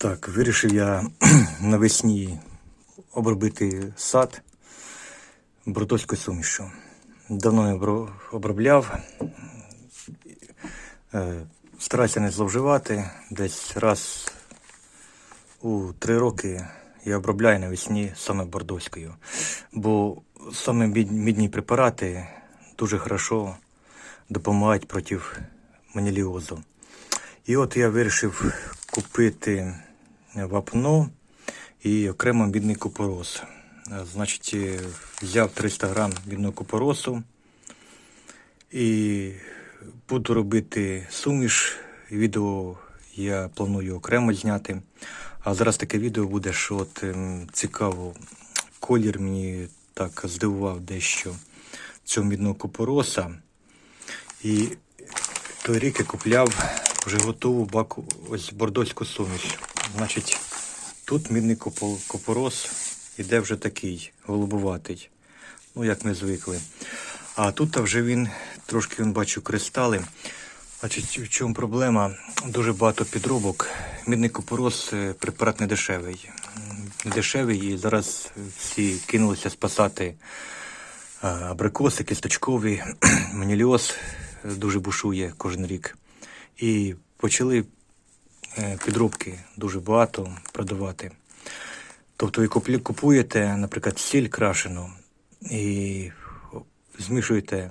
Так, вирішив я навесні обробити сад бродоською сумішю. Давно я обробляв. Е, Стараюся не зловживати. Десь раз у три роки я обробляю навесні саме бордоською. Бо саме мідні препарати дуже хорошо допомагають проти маніліозу. І от я вирішив купити вапно і окремо мідний купорос. Е, Значить, е, взяв 300 грам мідного купоросу і буду робити суміш. Відео я планую окремо зняти. А зараз таке відео буде, що от ем, цікаво, колір мені так здивував дещо цього мідного купороса. І той рік я купляв вже готову баку, ось бордоську суміш. Значить, тут мідний купорос іде вже такий голубуватий, ну як ми звикли. А тут вже він трошки він бачу кристали. Значить, в чому проблема? Дуже багато підробок. Мідний купорос е, препарат не дешевий. Не дешевий, і зараз всі кинулися спасати абрикоси, кісточкові, маніліоз е, дуже бушує кожен рік. І почали е, підробки дуже багато продавати. Тобто ви купуєте, наприклад, сіль крашену і змішуєте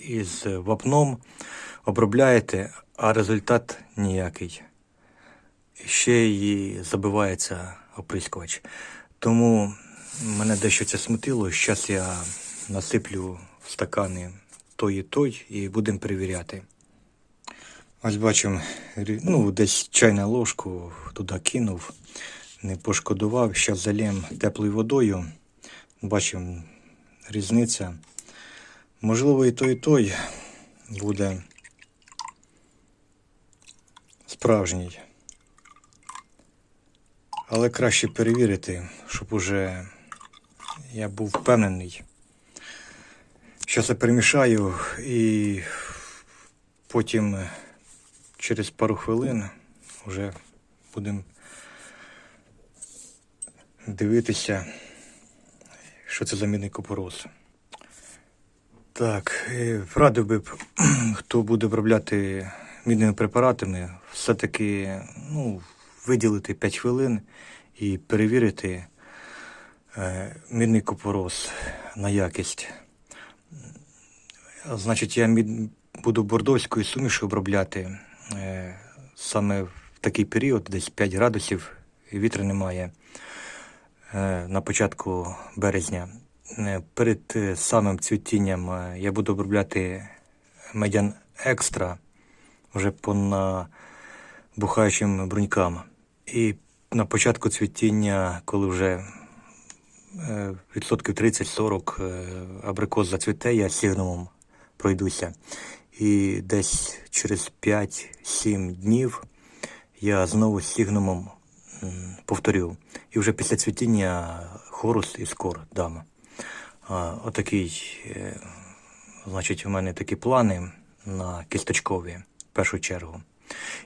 із вапном, обробляєте, а результат ніякий. Ще й забивається оприскувач. Тому мене дещо це смутило. Зараз я насиплю в стакани той і той і будемо перевіряти. Ось бачимо, ну, десь чайну ложку туди кинув, не пошкодував. Зараз залємо теплою водою. Бачимо, різниця. Можливо, і той, і той буде справжній. Але краще перевірити, щоб уже я був впевнений. Зараз я перемішаю і потім через пару хвилин вже будемо дивитися, що це за мідний купорос. Так, радив би, хто буде обробляти мідними препаратами, все-таки ну, виділити 5 хвилин і перевірити е, мідний купорос на якість. Значить, я буду бордовською сумішю обробляти саме в такий період, десь 5 градусів, вітру немає е, на початку березня. Е, Перед е, самим цвітінням е, я буду обробляти медян екстра вже по набухаючим брунькам. І на початку цвітіння, коли вже е, відсотків 30-40 е, абрикос зацвіте, я сігнумом пройдуся. І десь через 5-7 днів я знову з сігнумом повторю. І вже після цвітіння хорус і скор дам. Отакий, е, значить, у мене такі плани на кісточкові в першу чергу.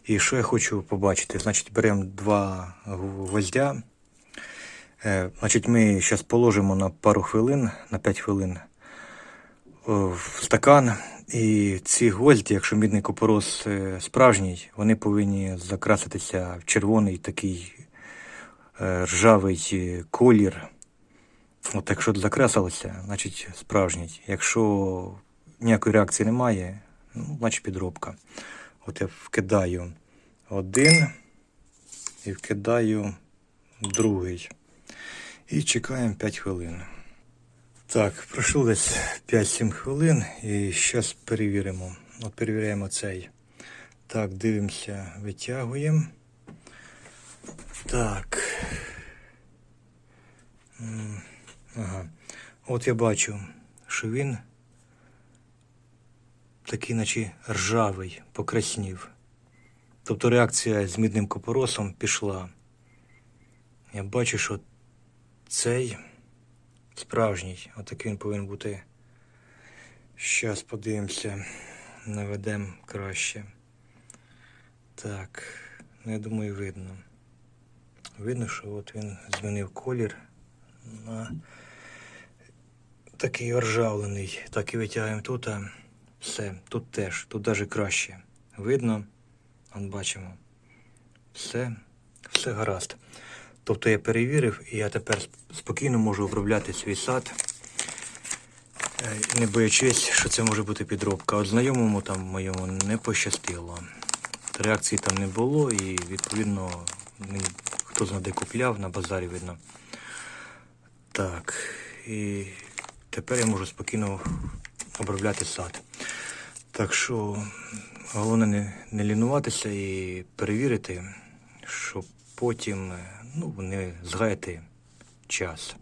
І що я хочу побачити? Значить, беремо два гв- гвоздя. Е, Значить, ми зараз положимо на пару хвилин, на 5 хвилин в стакан. І ці гвозді, якщо мідний купорос е, справжній, вони повинні закраситися в червоний такий е, ржавий е, колір. От якщо закреслилося, значить справжній. Якщо ніякої реакції немає, ну, значить підробка. От я вкидаю один і вкидаю другий. І чекаємо 5 хвилин. Так, пройшло десь 5-7 хвилин і зараз перевіримо. От перевіряємо цей. Так, дивимося, витягуємо. Так. Ага. От я бачу, що він такий, наче ржавий, покраснів. Тобто реакція з мідним купоросом пішла. Я бачу, що цей справжній, отакий він повинен бути. Щас подивимося, наведемо краще. Так, Ну, я думаю, видно. Видно, що от він змінив колір на такий оржавлений. Так і витягаємо тут. А все, тут теж, тут навіть краще. Видно, он бачимо. Все, все гаразд. Тобто я перевірив, і я тепер спокійно можу обробляти свій сад, е, не боячись, що це може бути підробка. От знайомому там моєму не пощастило. Реакції там не було, і відповідно хто знає де купляв, на базарі видно. Так, і тепер я можу спокійно обробляти сад. Так що головне не, не лінуватися і перевірити, щоб потім е, ну, не згайте час.